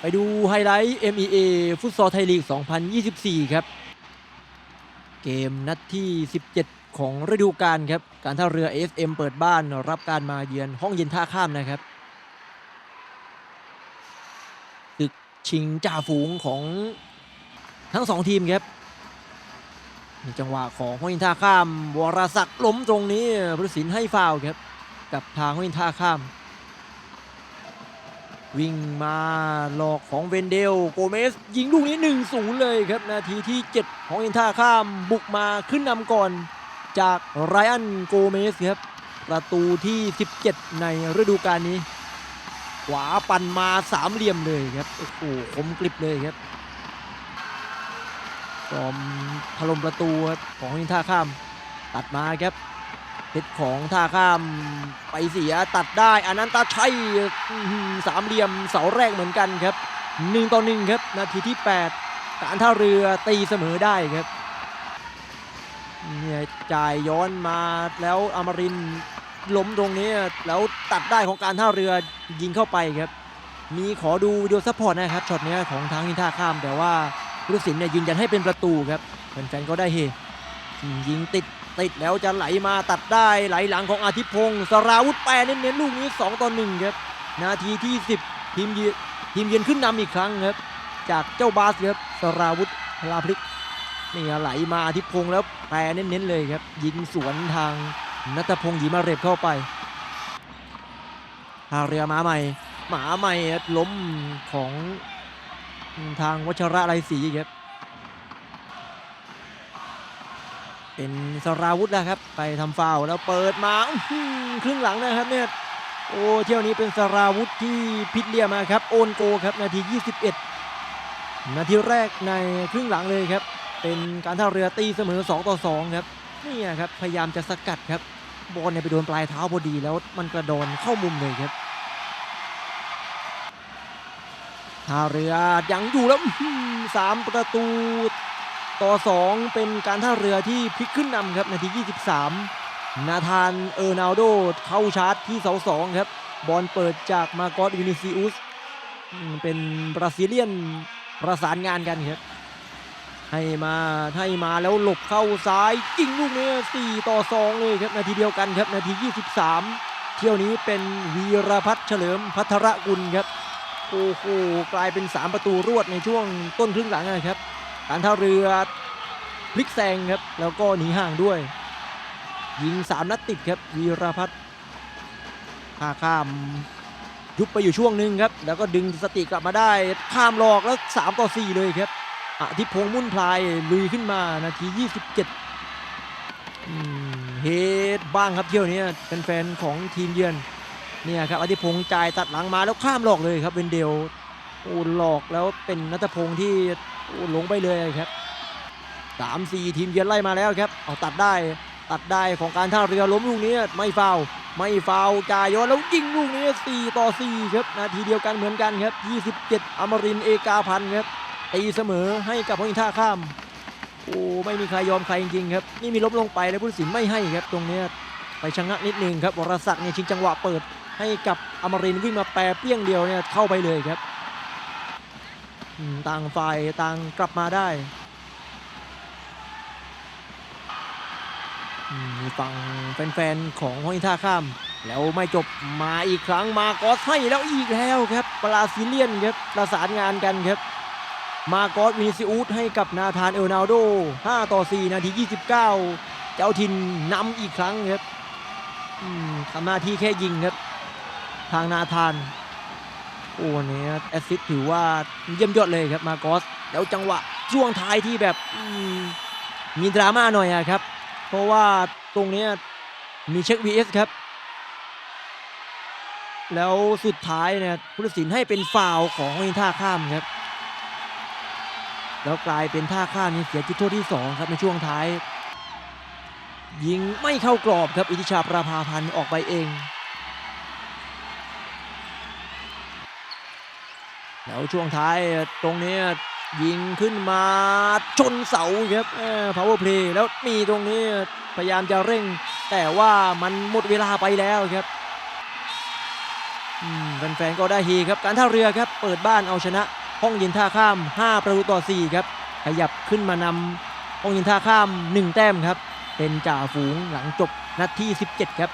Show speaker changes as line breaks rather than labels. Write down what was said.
ไปดูไฮไลท์ MEA ฟุตซอลไทยลีก 2024 ครับ เกมนัดที่ 17 ของฤดูกาลครับ การท่าเรือ FM เปิดบ้านรับการมาเยือนห้องเย็นท่าข้ามนะครับศึกชิงจ่าฝูงของทั้งสองทีมครับมีจังหวะของห้องเย็นท่าข้าม วรศักดิ์ล้มตรงนี้ผู้ตัดสินให้ฟาวครับ กับทางห้องเย็นท่าข้าม วิ่งมาหลอกของเวนเดลโกเมส ยิงลูกนี้ 1-0 เลยครับ นาทีที่ 7 ของอินท่าข้ามบุกมาขึ้นนำก่อนจากไรอันโกเมสครับ ประตูที่ 17 ในฤดูกาลนี้ ขวาปั่นมาสามเหลี่ยมเลยครับ โอ้โหคมกริบเลยครับจอมถล่มประตูครับของอินท่าข้าม ตัดมาครับ เพชรของท่าข้ามไปเสียตัดได้อนันตาชัยสามเหลี่ยมเสาแรกเหมือนกันครับหนึ่งต่อหนึ่งครับ นาทีที่ 8 การท่าเรือตีเสมอได้ครับเนี่ยจ่ายย้อนมาแล้วอมรินล้มตรงนี้แล้วตัดได้ของการท่าเรือยิงเข้าไปครับ มีขอดูวิดีโอซัพพอร์ตนะครับช็อตนี้ของทางทีมท่าข้าม แต่ว่าผู้ตัดสินเนี่ยยืนยันให้เป็นประตูครับแฟนๆก็ได้เฮยิงติด ติดแล้วจะไหลมาตัดได้ไหลหลังของอาทิพงศ์สราวุธแปรเน้นๆลูกนี้2ต่อ1ครับนาทีที่ 10 ทีมเยืนทีมเยือนขึ้นนำอีกครั้งครับจากเจ้าบาสครับสราวุธพลาพลิกนี่ไหลมาอาทิพงศ์แล้วแปรเน้นๆเลยครับยิงสวนทางนัทพงศ์หยีมาเร็บเข้าไปทาเรือมาใหม่หมาใหม่ล้มของทางวัชระไรศรีครับ เป็นสราวุธแล้วครับ ไปทำฟาวแล้วเปิดมาครึ่งหลังนะครับเนี่ยโอ้เที่ยวนี้เป็นสราวุธที่พิษเลียมาครับโอนโกครับนาที 21 นาทีแรกในครึ่งหลังเลยครับ เป็นการท่าเรือตีเสมอ 2 ต่อ 2 ครับนี่ครับพยายามจะสกัดครับบอลเนี่ยไปโดนปลายเท้าพอดีแล้วมันกระโดนเข้ามุมเลยครับท่าเรือยังอยู่แล้วสามประตู ต่อ 2 เป็นการท่าเรือที่พลิกขึ้นนำครับนาที 23 นาธานเออร์นาลโดเข้าชาร์จที่เสาสองครับ บอลเปิดจากมาโกอสวินิซิอุส เป็นบราซิเลียนประสานงานกันครับ ให้มาให้มาแล้วหลบเข้าซ้ายยิงลูกนี้4ต่อ 2 เลยครับ นาทีเดียวกันครับ นาที 23 เที่ยวนี้เป็นวีรพัฒน์เฉลิมพัทรกุลครับ โอ้โหกลายเป็น 3 ประตูรวดในช่วงต้นครึ่งหลังนะครับ การท่าเรือพลิกแซงครับ แล้วก็หนีห่างด้วย ยิง 3 นัดติดครับวีรพัฒน์ท่าข้ามยุบไปอยู่ช่วงหนึ่งครับ แล้วก็ดึงสติกลับมาได้ข้ามหลอกแล้ว 3 ต่อ 4 เลยครับอาทิพงษ์มุ่นพลายลุยขึ้นมานาที 27เฮดบ้างครับเที่ยวนี้เป็นแฟนของทีมเยือนเนี่ยครับอาทิพงษ์จ่ายตัดหลังมาแล้วข้ามหลอกเลยครับเวนเดลโอ้หลอกแล้วเป็นนัทพงษ์ที่ โอ้ลงไปเลยครับสามสี่ทีมเยือนไล่มาแล้วครับเอาตัดได้ตัดได้ของการท่าเรือล้มลูกนี้ไม่ฟาวไม่ฟาวล์จ่ายอนแล้วยิงลูกนี้ 4 ต่อ 4 ครับ นาทีเดียวกันเหมือนกันครับ 27 อมรินเอกาพันธ์ครับตีเสมอให้กับพงท่าข้าม โอ้ไม่มีใครยอมใครจริงๆครับ นี่มีล้มลงไปแล้วผู้ตัดสินไม่ให้ครับ ตรงนี้ไปชะงักนิดนึงครับวรศักดิ์เนี่ยชิงจังหวะเปิดให้กับอมรินวิ่งมาแปรเปี้ยงเดียวเนี่ยเข้าไปเลยครับ ต่างฝ่ายต่างกลับมาได้มีฝั่งแฟนๆ ของห้องท่าข้าม แล้วไม่จบมาอีกครั้งมากอสให้แล้วอีกแล้วครับบราซิเลียนครับประสานงานกันครับ มากอสวินิซิอุสให้กับนาธานเอลนาโด 5 ต่อ 4 นาที 29 เจ้าทินนำอีกครั้งครับทำหน้าที่แค่ยิงครับ ทางนาธาน โอ้วันนี้แอสซิสถือว่าเยี่ยมยอดเลยครับมาโกอสแล้วจังหวะช่วงท้ายที่แบบมมีดราม่าหน่อยครับ เพราะว่าตรงนี้มีเช็ค VS ครับ แล้วสุดท้ายเนี่ยผู้ตัดสินให้เป็นฟาวของอินท่าข้ามครับ แล้วกลายเป็นท่าข้ามนี่เสียจุดโทษที่ 2 ครับในช่วงท้าย ยิงไม่เข้ากรอบครับอิทิชาประภาพันธ์ออกไปเอง แล้วช่วงท้ายตรงนี้ยิงขึ้นมาชนเสาครับ power play แล้วมีตรงนี้พยายามจะเร่ง แต่ว่ามันหมดเวลาไปแล้วครับแฟนๆก็ได้เฮครับ การท่าเรือครับ เปิดบ้านเอาชนะ ห้องเย็นท่าข้าม 5 ประตูต่อ 4 ครับ ขยับขึ้นมานำห้องเย็นท่าข้าม 1 แต้มครับ เป็นจ่าฝูงหลังจบนัดที่ 17 ครับ